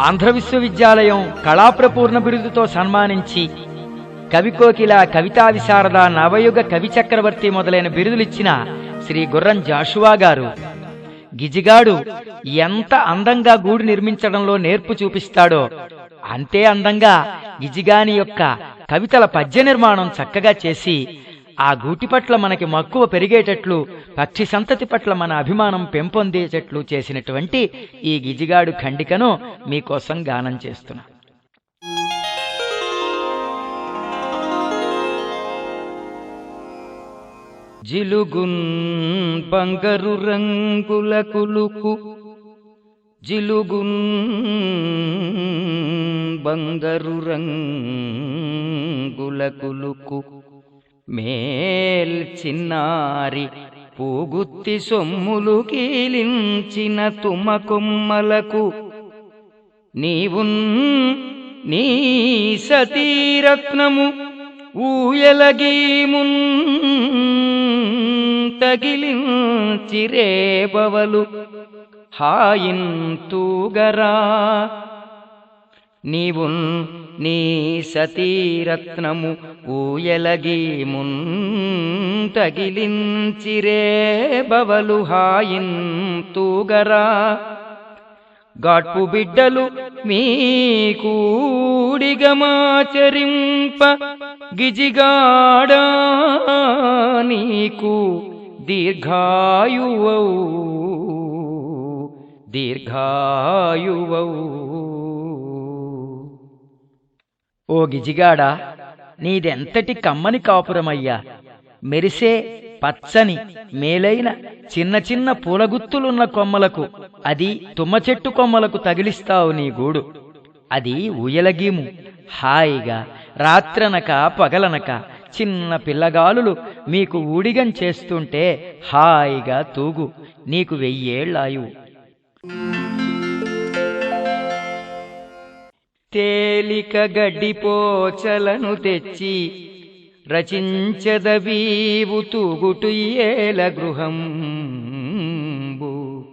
ఆంధ్ర విశ్వవిద్యాలయం కళాప్రపూర్ణ బిరుదుతో సన్మానించి కవికోకిల కవితా విశారద నవయుగ కవి చక్రవర్తి మొదలైన బిరుదులిచ్చిన శ్రీ గుర్రం జాషువా గారు. గిజిగాడు ఎంత అందంగా గూడు నిర్మించడంలో నేర్పు చూపిస్తాడో అంతే అందంగా గిజిగాని యొక్క కవితల పద్య నిర్మాణం చక్కగా చేసి ఆ గూటి పట్ల మనకి మక్కువ పెరిగేటట్లు పక్షి సంతతి పట్ల మన అభిమానం పెంపొందేటట్లు చేసినటువంటి ఈ గిజిగాడు ఖండికను మీకోసం గానం చేస్తున్నా. జిలుగున్ బంగరు రంగుల కులుకు జిలుగున్ బంగరు రంగుల కులుకు. మేల్ చిన్నారి పూగుత్తి సొమ్ములు కీలించిన తుమ కొమ్మలకు నీవున్ నీ సతీరత్నము ఊయలగీమున్ తగిలించిరేబవలు హాయిన్ తూగరా నీవున్ నీ సతీరత్నము ఊయలగీమున్ తగిలించిరే బవలు హాయిన్ తూగరా. గాడ్పు బిడ్డలు మీ కూడిగమాచరింప గిజిగాడా నీకు దీర్ఘాయువౌ దీర్ఘాయువౌ. ఓ గిజిగాడా నీదెంతటి కమ్మని కాపురమయ్యా. మెరిసే పచ్చని మేలైన చిన్న చిన్న పూలగుత్తులున్న కొమ్మలకు అది తుమ్మ చెట్టు కొమ్మలకు తగిలిస్తావు నీ గూడు. అది ఊయలగీము హాయిగా రాత్రనక పగలనక చిన్న పిల్లగాలులు మీకు ఊడిగం చేస్తుంటే హాయిగా తూగు నీకు వెయ్యేళ్ళాయువు. తేలిక గడ్డిపోచలను తెచ్చి రచించదవీవు తూగుటు ఏల గృహంబు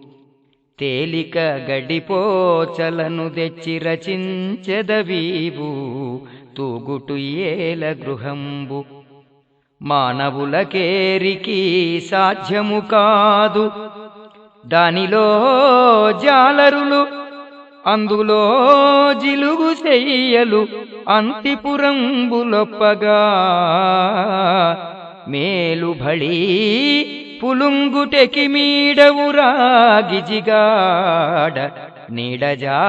తేలిక గడ్డిపోచలను తెచ్చి రచించదవీవు తూగుటు ఏల గృహంబు మానవులకేరికి సాధ్యము కాదు. దానిలో జాలరులు అందులో జిలుగు చెయ్యలు అంతిపురంబులొప్పగా. మేలు భళీ పులుంగుటెకి మీడవురా గిజిగాడ నీడజా.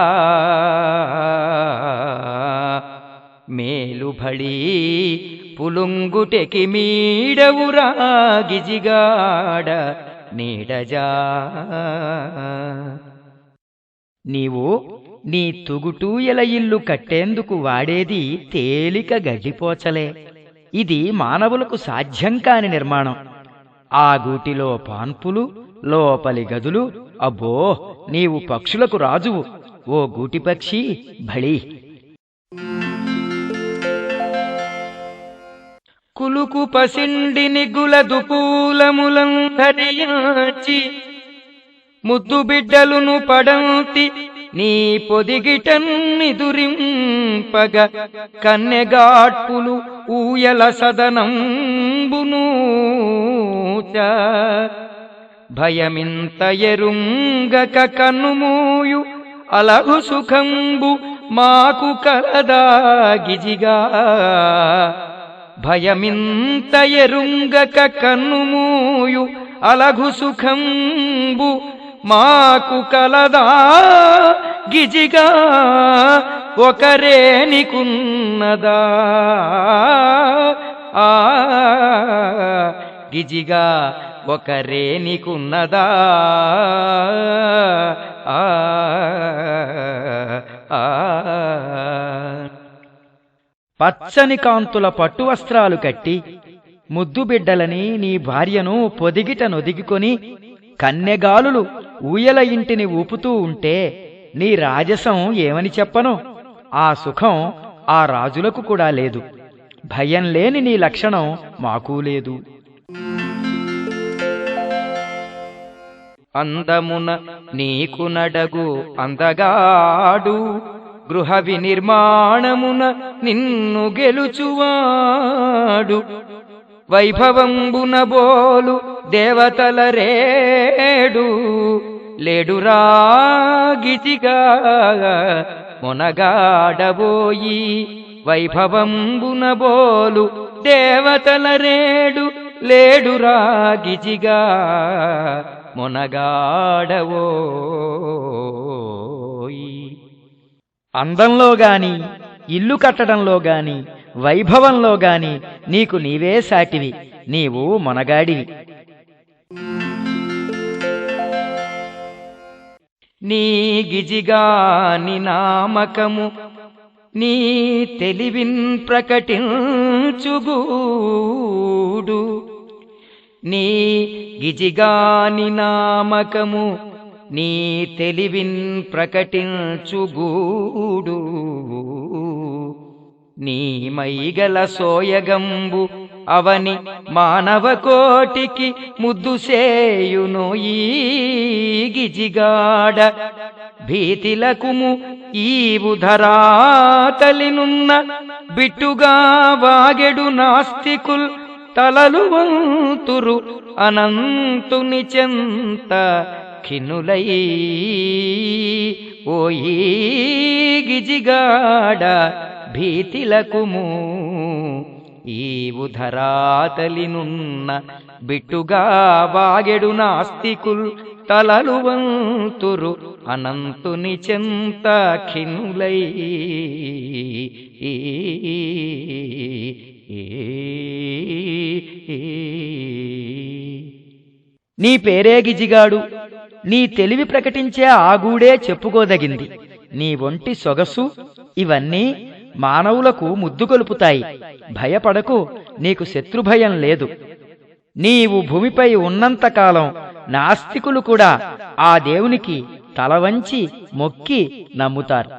మేలు భళీ పులుంగుటెకి మీడవురా గిజిగాడ నీడజా. నీవు నీ తుగుటూయల ఇల్లు కట్టేందుకు వాడేది తేలిక గడ్డిపోచలే ఇది మానవులకు సాధ్యం కాని నిర్మాణం. ఆ గూటిలో పాన్పులు లోపలి గదులు అబ్బో నీవు పక్షులకు రాజువు. ఓ గూటి పక్షి భళి. కులుకు పసిండిని గులదు పూలములం ధరించి ముద్దు బిడ్డలును పడంతి నీ పొదిగిటన్నిదురింపగ కన్నెగాట్పులు ఊయల సదనంబును భయమింత ఎరుంగక కన్నుమూయు అలహు సుఖంబు మాకు కలదా గిజిగా. భయమింత ఎరుంగక కన్నుమూయు అలఘు సుఖంబు మాకు కలదా గిజిగా ఒకరే నికున్నదా? ఆ గిజిగా ఒకరే నీకున్నదా? ఆ ఆ. పచ్చని కాంతుల పట్టు వస్త్రాలు కట్టి ముద్దు బిడ్డలని నీ భార్యను పొదిగిట నొదిగికొని కన్నెగాలులు ఊయల ఇంటిని ఊపుతూ ఉంటే నీ రాజసం ఏమని చెప్పను? ఆ సుఖం ఆ రాజులకు కూడా లేదు. భయం లేని నీ లక్షణం మాకూ లేదు. అందమున నీకు నడగు అందగాడు గృహ వినిర్మాణమున నిన్ను గెలుచువాడు. వైభవంబున బోలు దేవతల రేడు లేడురా గిజిగా మొనగాడబోయి వైభవంబున బోలు దేవతల రేడు లేడురా గిజిగా మొనగాడవోయి అందంలో గాని ఇల్లు కట్టడంలో గాని వైభవంలో గాని నీకు నీవే సాటివి నీవు మొనగాడివి. నీ గిజిగాని నామకము నీ తెలివిన్ ప్రకటించుగూడు. నీ గిజిగాని నామకము నీ తెలివిన్ ప్రకటించుగూడు. నీ మైగల సోయగంబు అవని మానవ కోటికి ముద్దు సేయును ఈ గిజిగాడ. భీతిలకుము ఈవుధరాతలినున్న బిట్టుగా వాగెడు నాస్తికుల్ తలలు వంతురు అనంతుని చెంత ఖిన్నులై ఓయి గిజిగాడ భీతిలకుము. ఈ ఉధరాతలినున్న బిట్టుగా వాగెడు నాస్తికుల్ తలలు వంతురు అనంతుని చెంత ఖిన్నులై నీ పేరే గిజిగాడు. నీ తెలివి ప్రకటించే ఆగూడే చెప్పుకోదగింది. నీ ఒంటి సొగసు. ఇవన్నీ మానవులకు ముద్దు కొలుపుతాయి భయపడకు నీకు శత్రుభయం లేదు. నీవు భూమిపై ఉన్నంతకాలం నాస్తికులు కూడా ఆ దేవునికి తలవంచి మొక్కి నమ్ముతారు.